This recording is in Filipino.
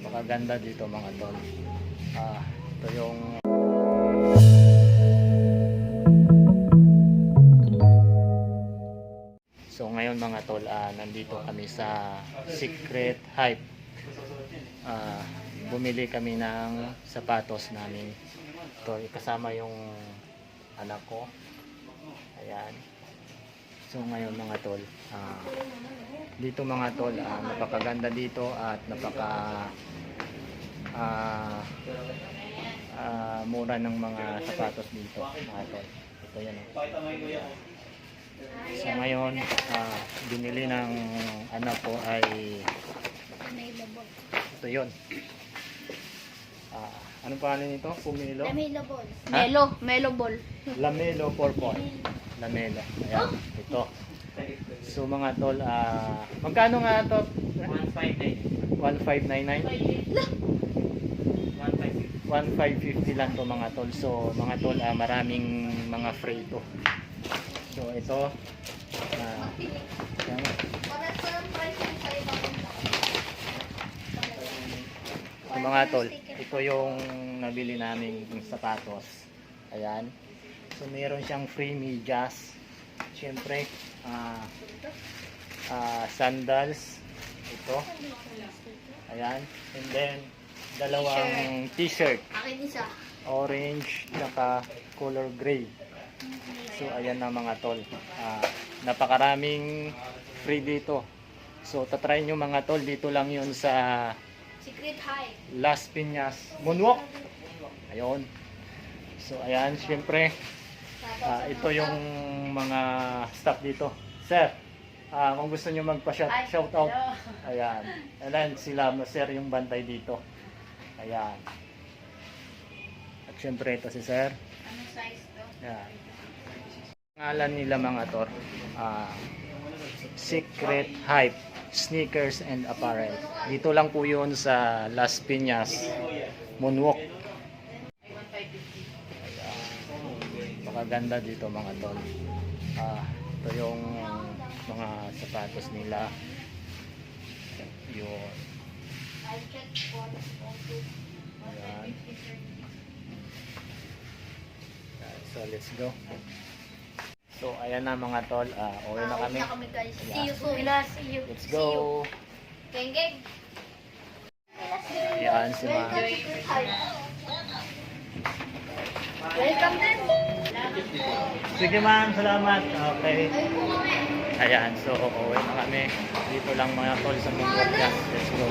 Napakaganda dito mga tol. Ah, ito yung So ngayon mga tol, ah, nandito kami sa Secret Hype. Ah, bumili kami ng sapatos namin. Ito, kasama yung anak ko. Ayan. So ngayon mga tol, ah, dito mga tol, ah, napakaganda dito at napaka ah, ah, mura ng mga sapatos dito mga tol. Ito yan. oh. So ngayon, ah, binili ng anak ko ay ito yun. Ah, anong pangalan nito? Pumilo? Ha? Melo, Melo Ball. Lamelo purple. Lamelo. Ayan, ito. So mga tol, ah, magkano nga to? 1599. 1550 lang to mga tol. So mga tol, ah, maraming mga free to. So ito, ah, ayan. So, mga tol, ito yung nabili namin sapatos. Ayan. So meron siyang free medyas. Siyempre, ah ah, sandals. Ito. Ayan. And then, dalawang t-shirt. Orange, naka color gray. So ayan na mga tol. Ah, napakaraming free dito. So tatry nyo mga tol. Dito lang yun sa Secret High. Las Piñas Moonwalk. Ayun. So ayan, syempre, ah, ito yung mga staff dito. Sir, ah, kung gusto niyo magpa-shout shout out, ayan. Ayan sila, sir yung bantay dito. Ayan. At syempre ito si sir. Ano size to? Ayan. Ngalan nila mga tor, ah, Secret Hype Sneakers and Apparel. Dito lang po yun sa Las Piñas Moonwalk. Napakaganda dito mga tol. Ah, ito yung mga sapatos nila. Yun. Ayan. So let's go. So ayan na mga tol. Ah, uwi na kami. na kami guys. See you soon. See you. Let's See you. go. Geng geng. Ayan si Ma. Welcome din. Sige ma'am, salamat. Okay. Ayan, so uuwi na kami. Dito lang mga tol sa yan. Let's go.